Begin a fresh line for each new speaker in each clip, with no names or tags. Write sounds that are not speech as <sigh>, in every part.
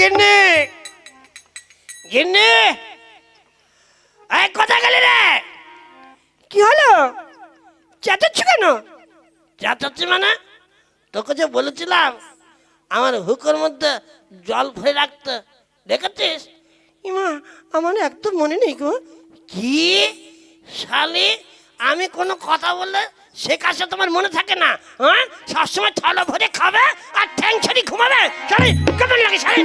গিন্নি। গিন্নি। এই কথা গেলি রে?
কি হলো? চেঁচাচ্ছ কেন?
যাচ্ছি মানে? তোকে যে বলেছিলাম আমার হুকের মধ্যে জল ভরে রাখতে। দেখেছিস?
ইমা আমার একদম মনে নেই গো।
কি? শালি আমি কোনো কথা বললে সে কাজটা তোমার মনে থাকে না হ্যাঁ? সবসময় থলো ভরে খাবে আর ঠ্যাং ছড়ি ঘুমাবে। সরি, কেমন লাগে শালি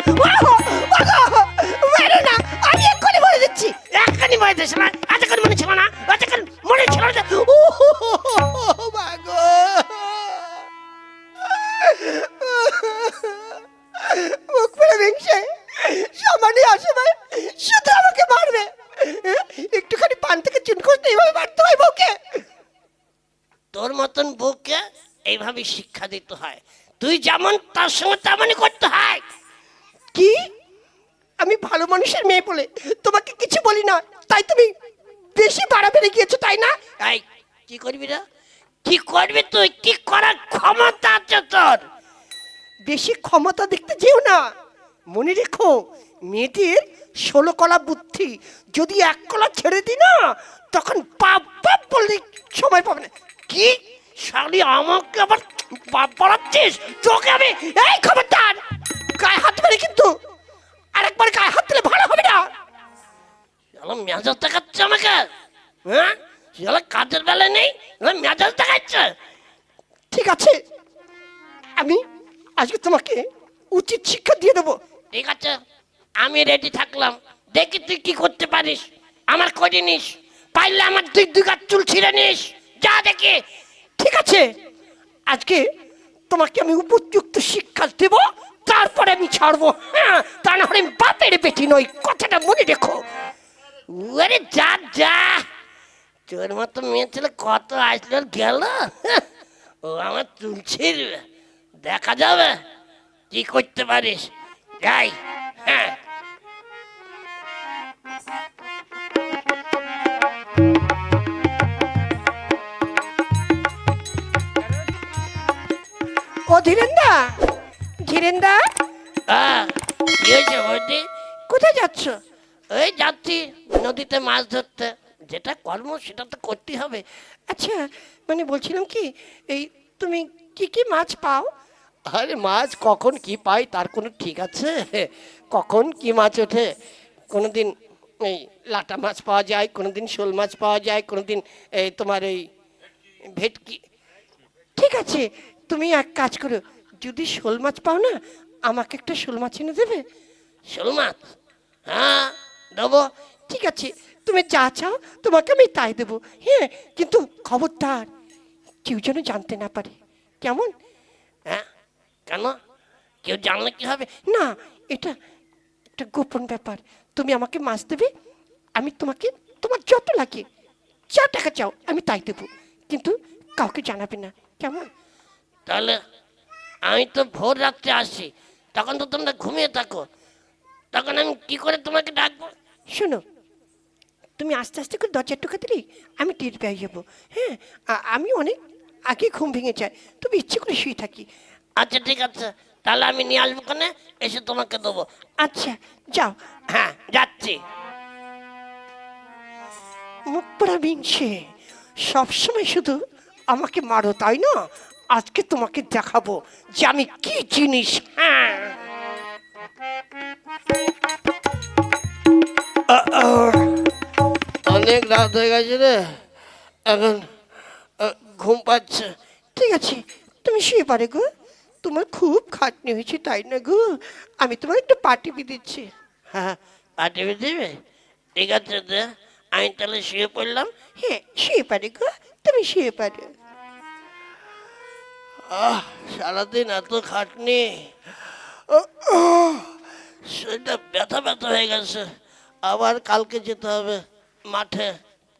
বলি
না তাই
তুমি বেশি বাড়াবেড়ে গিয়েছো তাই না?
এই কি করবি রে? কি করবি তুই? কি করার ক্ষমতা আছে তোর?
বেশি ক্ষমতা দেখতে যেও না। মনে রেখো মেয়েটির ষোলো কলা বুদ্ধি যদি এক কলা ছেড়ে দিই না তখন পাপ পাপ বললে সময় পাবে না।
কি? শালি আমাকে আবার বাপ পড়াচ্ছিস তোকে আমি
এই খবরদার! গায়ে হাত ধরে কিন্তু আরেকবার গায়ে হাত দিলে ভালো হবে না।
শালা মেজাজ দেখাচ্ছে আমাকে। হ্যাঁ? শালা কাজের বেলা নেই শালা মেজাজ দেখাচ্ছে।
ঠিক আছে। আমি আজকে তোমাকে উচিত শিক্ষা দিয়ে দেবো।
ঠিক আছে আমি রেডি থাকলাম। দেখি তুই কি করতে পারিস আমার করে নিস। পাইলে আমার দুই দুই গাছ চুল ছিঁড়ে নিস। যা দেখি।
ঠিক আছে। আজকে তোমাকে আমি উপযুক্ত শিক্ষা দেব তারপরে আমি ছাড়বো। হ্যাঁ তা না হলে আমি বাপের বেটি নই। কথাটা মনে রেখো।
ওরে যা যা। তোর মতো মেয়ে ছেলে কত আসলো গেল? ও আমার ছিঁড়বে দেখা যাবে কি করতে পারিস। যাই হ্যাঁ।
ও ধীরেন্দা ধীরেন্দা।
কি হয়েছে
কোথায় যাচ্ছ?
ওই যাচ্ছি নদীতে মাছ ধরতে। যেটা কর্ম সেটা তো করতেই হবে।
আচ্ছা মানে বলছিলাম কি এই তুমি কি কি মাছ পাও?
আরে মাছ কখন কি পাই তার কোনো ঠিক আছে? কখন কি মাছ ওঠে? কোনোদিন এই লাটা মাছ পাওয়া যায় কোনোদিন শোল মাছ পাওয়া যায় কোনোদিন এই তোমার এই ভেটকি।
ঠিক আছে তুমি এক কাজ করো যদি শোল মাছ পাও না আমাকে একটা শোল মাছ এনে দেবে।
শোল মাছ? হ্যাঁ। দেবো
ঠিক আছে, তুমি যা চাও তোমাকে আমি তাই দেবো। হ্যাঁ কিন্তু খবরদার, কেউ যেন জানতে না পারে। কেমন?
হ্যাঁ? কেন? কেউ জানলে কি হবে?
না, এটা একটা গোপন ব্যাপার। তুমি আমাকে মাছ দেবে, আমি তোমাকে, তোমার যত লাগে, যা টাকা চাও আমি তাই দেবো। কিন্তু কাউকে জানাবে না। কেমন?
তাহলে আমি তো ভোর রাত্রে আসি তখন তো তোমরা ঘুমিয়ে থাকো। তখন আমি কি করে তোমাকে ডাকবো?
শোনো তুমি আস্তে আস্তে করে দরজার টোকা দিলেই আমি টের পেয়ে যাব। হ্যাঁ আমি অনেক আগে ঘুম ভেঙে যায় তুমি ইচ্ছে করে শুয়ে থাকি।
আচ্ছা ঠিক আছে। তাহলে আমি নিয়ে আসব কেনে এসে তোমাকে দেবো।
আচ্ছা যাও।
হ্যাঁ যাচ্ছি।
মুখ পড়া বিংশে সবসময় শুধু আমাকে মারো তাই না? আজকে তোমাকে দেখাবো যে আমি কি জিনিস। হ্যাঁ।
অনেক রাত হয়ে গেছে রে। এখন ঘুম পাচ্ছে।
ঠিক আছে, তুমি শুয়ে পারে গো। তোমার খুব খাটনি হয়েছে, তাই না গো? আমি তোমার একটু পার্টি দিচ্ছি।
হ্যাঁ পাঠিয়ে দেবে? ঠিক আছে দে আমি তাহলে শুয়ে পড়লাম।
হ্যাঁ শুয়ে পারে গো। তুমি শুয়ে পারো
আহ, সারাদিন এত খাটনি।
শরীরটা ব্যথা ব্যথা হয়ে গেছে।
আবার কালকে যেতে হবে মাঠে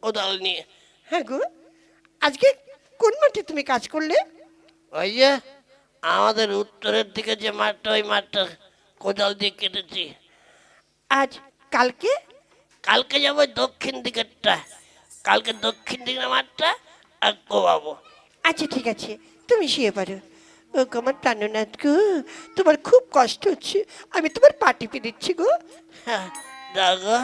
কোদাল নিয়ে।
হ্যাঁ গো আজকে কোন মাঠে তুমি কাজ করলে?
ওই যে আমাদের উত্তরের দিকে যে মাঠটা ওই মাঠটা কোদাল দিয়ে কেটেছি।
আজ কালকে?
কালকে যাব দক্ষিণ দিকেরটা। কালকে দক্ষিণ দিকের মাঠটা আর কোবাবো।
আচ্ছা ঠিক আছে তুমি শুয়ে পারো ও আমার প্রাণনাথ গো তোমার খুব কষ্ট হচ্ছে। আমি তোমার পা টিপে দিচ্ছি গো।
হ্যাঁ দেখো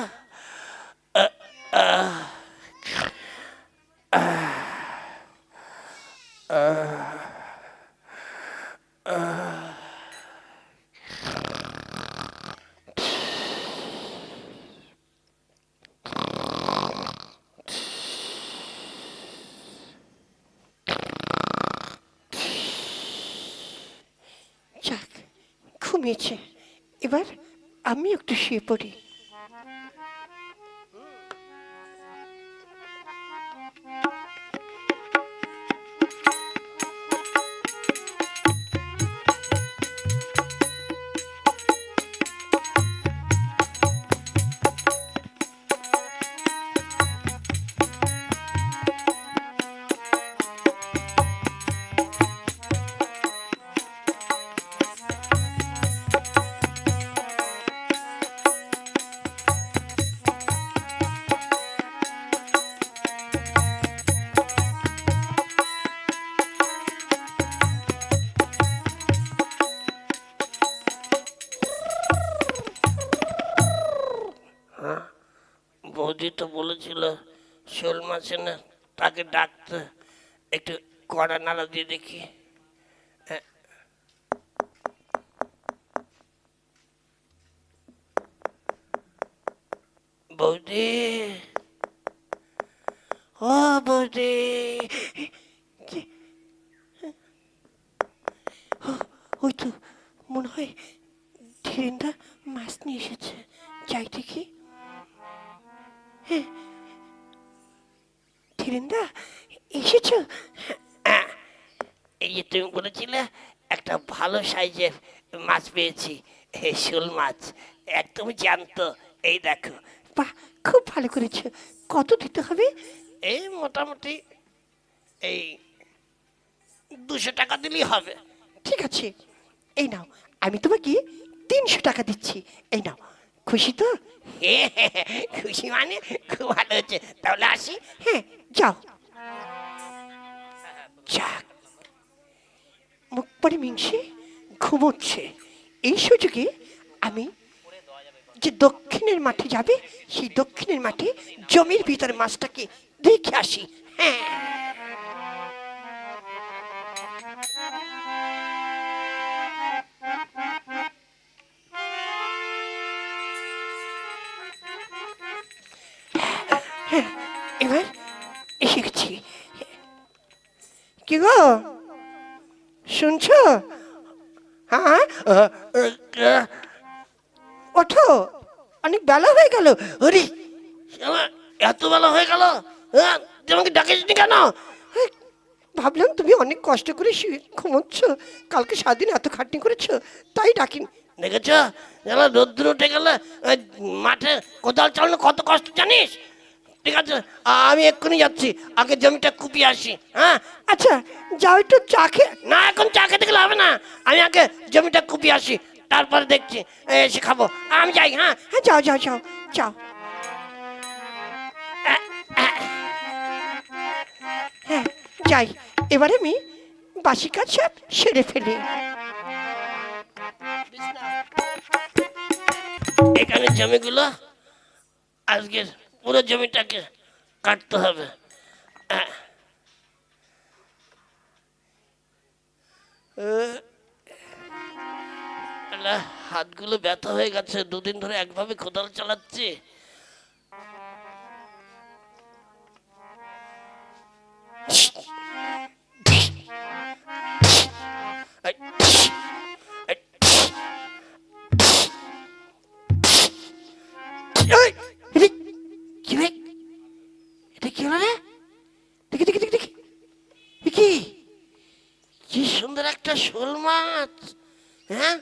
যাক ঘুমিয়েছে। এবার আমি একটু শুয়ে পড়ি।
বলেছিল শোল মাছে না, তাকে ডাকতে একটু কড়া নাড়া দিয়ে দেখি। বৌদি। ও বৌদি।
ওই তো মনে হয় ধীরেন্দা মাছ নিয়ে এসেছে। যাই দেখি। হ্যাঁ ধীরেন্দা এসেছ?
এই যে তুমি বলেছিলে একটা ভালো সাইজের মাছ পেয়েছি শোল মাছ। একদম জ্যান্ত। এই দেখো।
বাহ খুব ভালো করেছ। কত দিতে হবে?
এই মোটামুটি এই দুশো টাকা দিলেই হবে।
ঠিক আছে। এই নাও আমি তোমাকে তিনশো টাকা দিচ্ছি। এই নাও খুশি তো <laughs>
খুশি মানে খুব ভালো হচ্ছে। তাহলে আসি।
হ্যাঁ যাও।
যাক
মুখ পরে মিংসে ঘুমোচ্ছে। এই সুযোগে আমি যে দক্ষিণের মাঠে যাবে সেই দক্ষিণের মাঠে জমির ভিতরে মাছটাকে দেখে আসি। হ্যাঁ। এবার এসে গেছি কি গো? শুনছো? হ্যাঁ? ওঠো। অনেক বেলা হয়ে গেল।
ওরে এত বেলা হয়ে গেল? হ্যাঁ তুই আমাকে ডাকিসনি কেন?
ভাবলাম তুমি অনেক কষ্ট করে ঘুমোচ্ছ। কালকে সারাদিন এত খাটনি করেছ তাই ডাকিন।
দেখেছ? জানো রোদ্দুর উঠে গেলে মাঠে কোদাল চালানো কত কষ্ট জানিস? ঠিক আছে? আমি এক্ষুনি যাচ্ছি। আগে জমিটা কুপিয়ে আসি হ্যাঁ?
আচ্ছা যাও একটু চা খেয়ে
না এখন চা খেতে গেলে হবে না। আমি আগে জমিটা কুপিয়ে আসি তারপরে দেখছি। এসে খাব। আমি যাই হ্যাঁ?
হ্যাঁ যাও যাও যাও যাও। হ্যাঁ যাই। এবারে আমি বাসি কাজ সব সেরে ফেলি।
এখানে জমিগুলো আজকের পুরো জমিটাকে কাটতে হবে। হাতগুলো ব্যথা হয়ে গেছে দুদিন ধরে একভাবে কোদাল চালাচ্ছি। এই, এই,
এই, এদিকে,
কি রে এটা কি
দেখি দেখি দেখি দেখি।
কি কি সুন্দর একটা শোল মাছ। হ্যাঁ?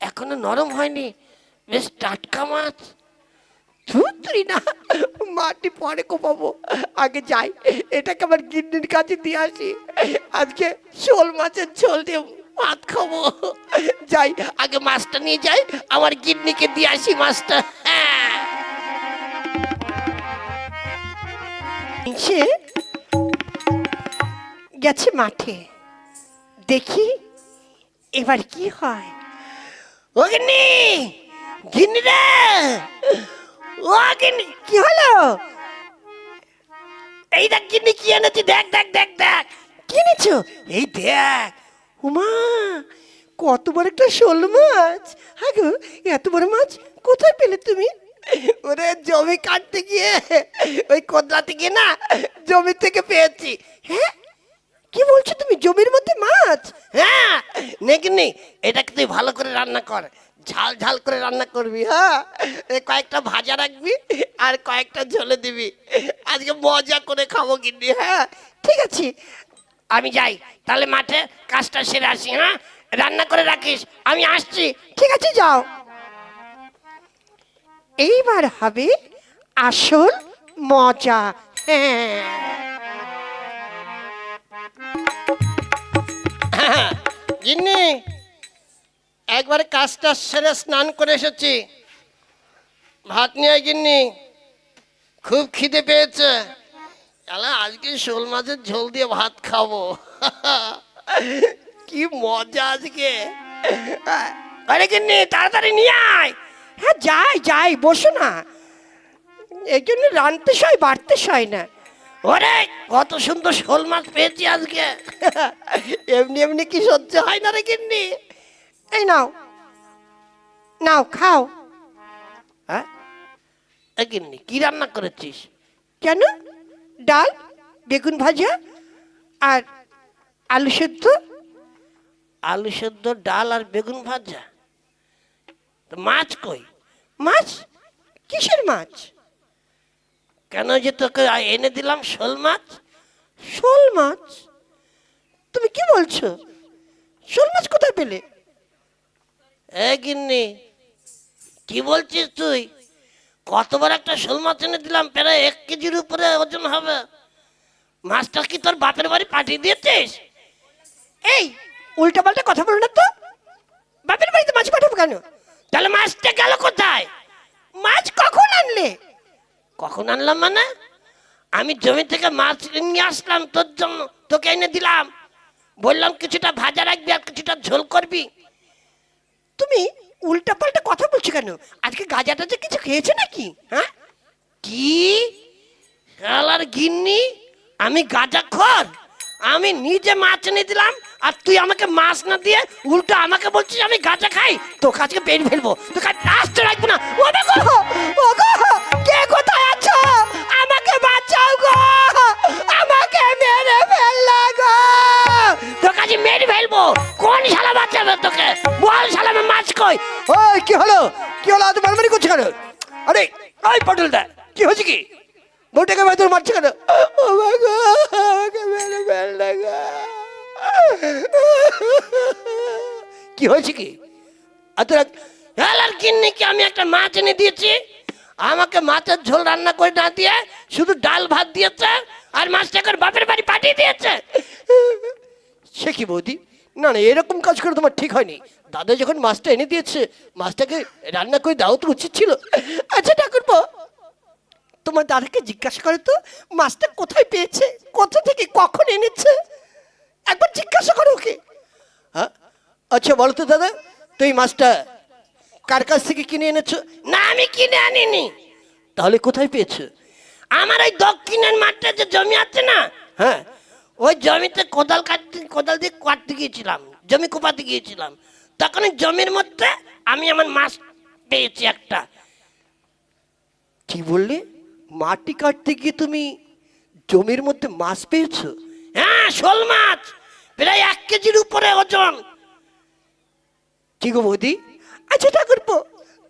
এখনও নরম হয়নি। বেশ টাটকা মাছ।
ধুত্রি না। মাটি পরে কোপাবো। আগে যাই। এটাকে আমার গিন্নির কাছে দিয়ে আসি। আজকে শোল মাছের ঝোল দিয়ে
ভাত খাব।
যাই,
আগে মাছটা নিয়ে যাই। আমার কিডনিকে দিয়ে আসি মাছটা।
সে গেছে মাঠে। দেখি এবার কি হয়।
ও গিন্নি গিন্নি ও গিন্নি,
কি হলো?
এই দেখ গিন্নি কি এনেছি, দেখ দেখ দেখ দেখ।
কি নিছো
এই দেখ।
উমা, কত বড় একটা শোল মাছ। হ্যাঁ এত বড় মাছ কোথায় পেলে তুমি?
ওরে জমি কাটতে গিয়ে, ওই কোদলাতে গিয়ে না, জমি থেকে পেয়েছি।
হ্যাঁ? কি বলছো তুমি? জমির মধ্যে মাছ?
হ্যাঁ? নেকিনি এটাকে তুই ভালো করে রান্না কর। ঝাল ঝাল করে রান্না করবি হ্যাঁ? কয়েকটা ভাজা রাখবি আর কয়েকটা ঝোলে দিবি। আজকে মজা করে খাব কিনি হ্যাঁ?
ঠিক আছে,
আমি যাই। তাহলে মাঠে কাজটা সেরে আসি হ্যাঁ? রান্না করে রাখিস, আমি আসছি।
ঠিক আছে, যাও। এইবার হবে আসল মজা। হ্যাঁ
গিন্নি, একবারে কাজটা সেরে স্নান করে এসেছি। ভাত নিয়ে গিন্নি, খুব খিদে পেয়েছে। তাহলে আজকে শোল মাছের ঝোল দিয়ে ভাত খাব। কি মজা আজকে। আরে গিন্নি, তাড়াতাড়ি নিয়ে আয়।
হ্যাঁ যাই যাই বসো না। এই জন্য রানতে সয় বাড়তে সয় না।
ওরে কত সুন্দর শোল মাছ পেয়েছি আজকে। এমনি এমনি কি সহ্য হয় না রে গিন্নি?
এই নাও। নাও খাও।
হ্যাঁ? এ গিন্নি কি রান্না করেছিস?
কেন? ডাল বেগুন ভাজা আর আলু সেদ্ধ।
আলু সেদ্ধ ডাল আর বেগুন ভাজা? তো মাছ কই?
মাছ? কিসের মাছ?
কেন যে তোকে এনে দিলাম শোল মাছ?
শোল মাছ? তুমি কি বলছো? শোল মাছ কোথায় পেলে?
গিন্নি কি বলছিস তুই? কতবার একটা শোল মাছ এনে দিলাম প্রায় এক কেজির উপরে ওজন হবে। মাছটা কি তোর বাপের বাড়ি পাঠিয়ে দিয়েছিস?
এই উল্টা পাল্টা কথা বলো না তো। বাপের বাড়িতে মাছ পাঠাবো কেন?
তাহলে মাছটা গেল কোথায়?
মাছ কখন আনলে?
কখন আনলাম মানে? আমি জমি থেকে মাছ নিয়ে আসলাম তোর জন্য তোকে এনে দিলাম। বললাম কিছুটা ভাজা রাখবি আর কিছুটা ঝোল করবি।
তুমি উল্টা পাল্টা কথা বলছো কেন? আজকে গাজা যে কিছু খেয়েছো নাকি? হ্যাঁ?
কি? শালার গিন্নি? আমি গাজা খর? আমি নিজে মাছ এনে দিলাম আর তুই আমাকে মাছ না দিয়ে উল্টো আমাকে বলছিস আমি গাঁজা খাই? তোর কাছে পেট ফেলব তোকে আসতে রাখব না। ও দেখো,
ও গো, কে কোথায় আছো? আমাকে বাঁচাও গো, আমাকে মেরে ফেললা গো।
তোর কাছে মেরে ফেলব। কোন শালা বাঁচাবে তোকে? বল শালা আমি মাছ কই?
ওই, কি হলো? কি হলো? এত মারমারি করছ কেন?
আরে ওই পটলদা
কি হয়েছে কি? বউটাকে বেতন মারছে কেন? ও গো, আমাকে মেরে ফেললা গো।
কি হয়েছে কি? কিন্নিকে আমি একটা মাছ এনে দিয়েছি। আমাকে মাছের ঝোল রান্না করে না দিয়ে শুধু ডাল ভাত দিয়েছে আর মাছটা করে বাপের বাড়ি পাঠিয়ে দিয়েছে।
সে কি বৌদি? না না, এরকম কাজ করে তোমার ঠিক হয়নি। দাদা যখন মাছটা এনে দিয়েছে, মাছটাকে রান্না করে দাও তো উচিত ছিল।
আচ্ছা ঠাকুরপো, তোমার দাদাকে জিজ্ঞাসা করে তো, মাছটা কোথায় পেয়েছে? কোথা থেকে কখন এনেছে? একবার জিজ্ঞাসা করো ওকে।
হ্যাঁ? আচ্ছা বলো তো দাদা, তুই মাছটা কার কাছ থেকে কিনে এনেছো?
না, আমি কিনে আনিনি।
তাহলে কোথায় পেয়েছ?
আমার ওই দক্ষিণের মাঠটা যে জমি আছে না
হ্যাঁ
ওই জমিতে কোদাল কাটতে, কোদাল দিয়ে কাটতে গিয়েছিলাম, জমি কোপাতে গিয়েছিলাম। তখন ওই জমির মধ্যে আমি আমার মাছ পেয়েছি একটা।
কি বললে? মাটি কাটতে গিয়ে তুমি জমির মধ্যে মাছ পেয়েছ?
হ্যাঁ শোল মাছ। প্রায় এক কেজির উপরে ওজন।
কি গো বৌদি?
আচ্ছা ঠাকুরপো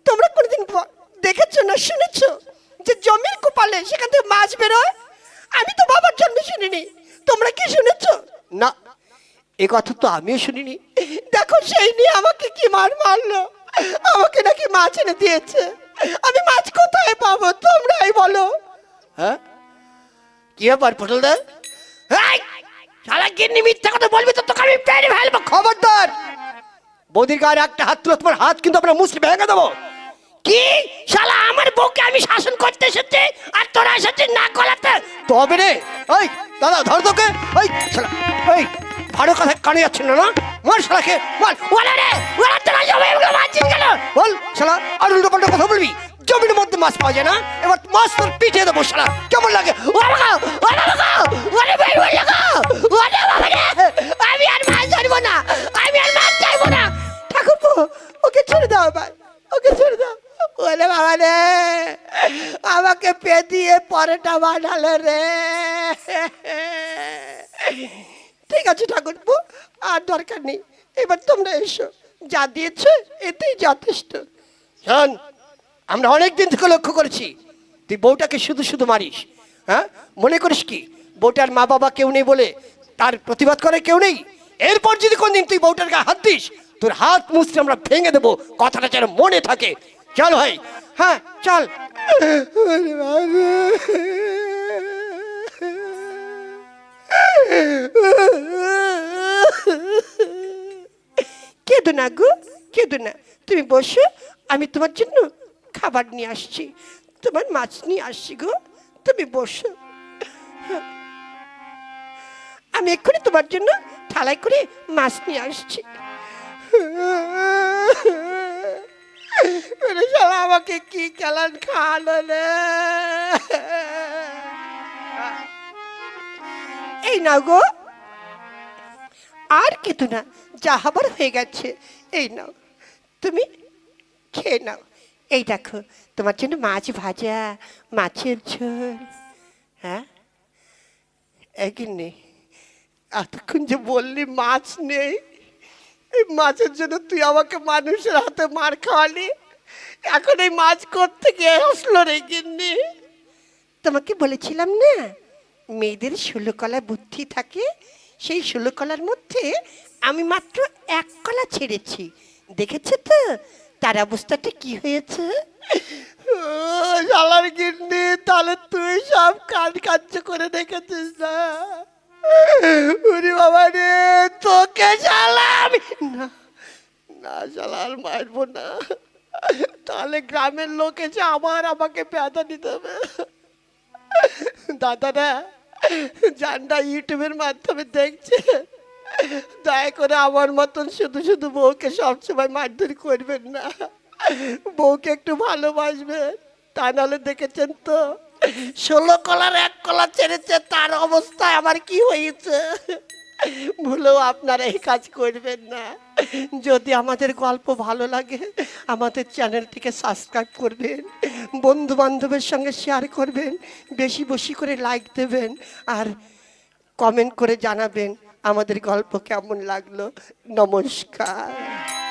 তোমরা কোনোদিন দেখেছ না শুনেছো যে জমির কোপালে সেখান থেকে মাছ বেরোয়? আমি তো বাবার জন্ম শুনিনি। তোমরা কি শুনেছো?
না এ কথা তো আমিও শুনিনি।
দেখো সেই নিয়ে আমাকে কি মার মারলো? আমাকে নাকি মাছ এনে দিয়েছে। আমি মাছ কোথায় পাবো? তোমরাই বলো।
হ্যাঁ? কি ব্যাপার পটলদা?
শালা গিন্নি মিথ্যা কথা বলবি তো তোকে আমি পেরে ফেলব।
খবরদার। বৌদির গায়ে একটা হাত তুলে তোমার হাত কিন্তু আমরা মুসলি ভেঙে দেবো।
কি? শালা আমার বউকে আমি শাসন করতে এসেছি আর তোরা এসেছিস না গলাতে?
তবে রে ওই দাদা ধর তোকে। ওই শালা, ওই
ভালো কথা কানে যাচ্ছিল না মার শালাকে মার।
ওরে রে ওরা তোরা সবাই মারছিস কেন?
বল শালা আর উল্টো পাল্টা কথা বলবি? জমির মধ্যে মাছ পাওয়া যায় না। এবার মাছ তোর পিঠে দেবো, শালা। কেমন লাগে?
আমি আর মাছ ধরবো না, আমি আর মাছ চাইব না।
ঠাকুরপো, ওকে ছেড়ে দাও এবার, ওকে ছেড়ে দাও। ওরে বাবা রে, আমাকে পে দিয়ে পরেটা বানালো রে। ঠিক আছে ঠাকুরপো, আর দরকার নেই। এবার তোমরা এসো, যা দিয়েছ, এতেই যথেষ্ট। শোন আমরা অনেক দিন থেকে লক্ষ্য করেছি। তুই বউটাকে শুধু শুধু মারিস হ্যাঁ? মনে করিস কি, বউটার মা বাবা কেউ নেই বলে তার প্রতিবাদ করে কেউ নেই? এরপর যদি কোনদিন তুই বউটার গায়ে হাত দিস, তোর হাত মুছতে আমরা ভেঙে দেবো, কথাটা যেন মনে থাকে। চল ভাই হ্যাঁ চল। কেঁদো না গো, কেঁদো না। তুমি বসো, আমি তোমার জন্য খাবার নিয়ে আসছি, তোমার মাছ নিয়ে আসছি গো, তুমি বসো। আমি এক্ষুনি তোমার জন্য থালায় করে মাছ নিয়ে আসছি। আমাকে কি চালান খাওয়ালো এই নাও গো। আর কিন্তু না, যা হবার হয়ে গেছে, এই নাও। তুমি খেয়ে নাও। এই দেখো, তোমার জন্য মাছ ভাজা, মাছের ঝোল হ্যাঁ? একই নেই এতক্ষণ যে বললি মাছ নেই, এই মাছের জন্য তুই আমাকে মানুষের হাতে মার খাওয়ালি, এখন এই মাছ থেকে আসলো রে গিন্নি? তোমাকে বলেছিলাম না, মেয়েদের ষোলো কলা বুদ্ধি থাকে, সেই ষোলো কলার মধ্যে আমি মাত্র এক কলা ছেড়েছি, দেখেছ তো? তার অবস্থাটা কি হয়েছে? শালার গিন্নি, তাহলে তুই সব কাজ কার্য করে রেখেছিস না? ওরে বাবা রে, তোকে শালাম না না শালা, আর মারবো না। তাহলে গ্রামের লোক এসে আমার আমাকে পেঁদা দিতে হবে। দাদারা, জানটা ইউটিউবের মাধ্যমে দেখছে। দয়া করে আমার মতন শুধু শুধু বউকে সবসময় মারধর করবেন না। বউকে একটু ভালোবাসবেন। তা নাহলে দেখেছেন তো, ষোলো কলার এক কলা ছেড়েছে, তার অবস্থায় আমার কি হয়েছে? ভুলেও আপনারা এই কাজ করবেন না। যদি আমাদের গল্প ভালো লাগে, আমাদের চ্যানেলটিকে সাবস্ক্রাইব করবেন বন্ধু বান্ধবের সঙ্গে শেয়ার করবেন, বেশি বেশি করে লাইক দেবেন, আর কমেন্ট করে জানাবেন। আমাদের গল্প কেমন লাগল? নমস্কার।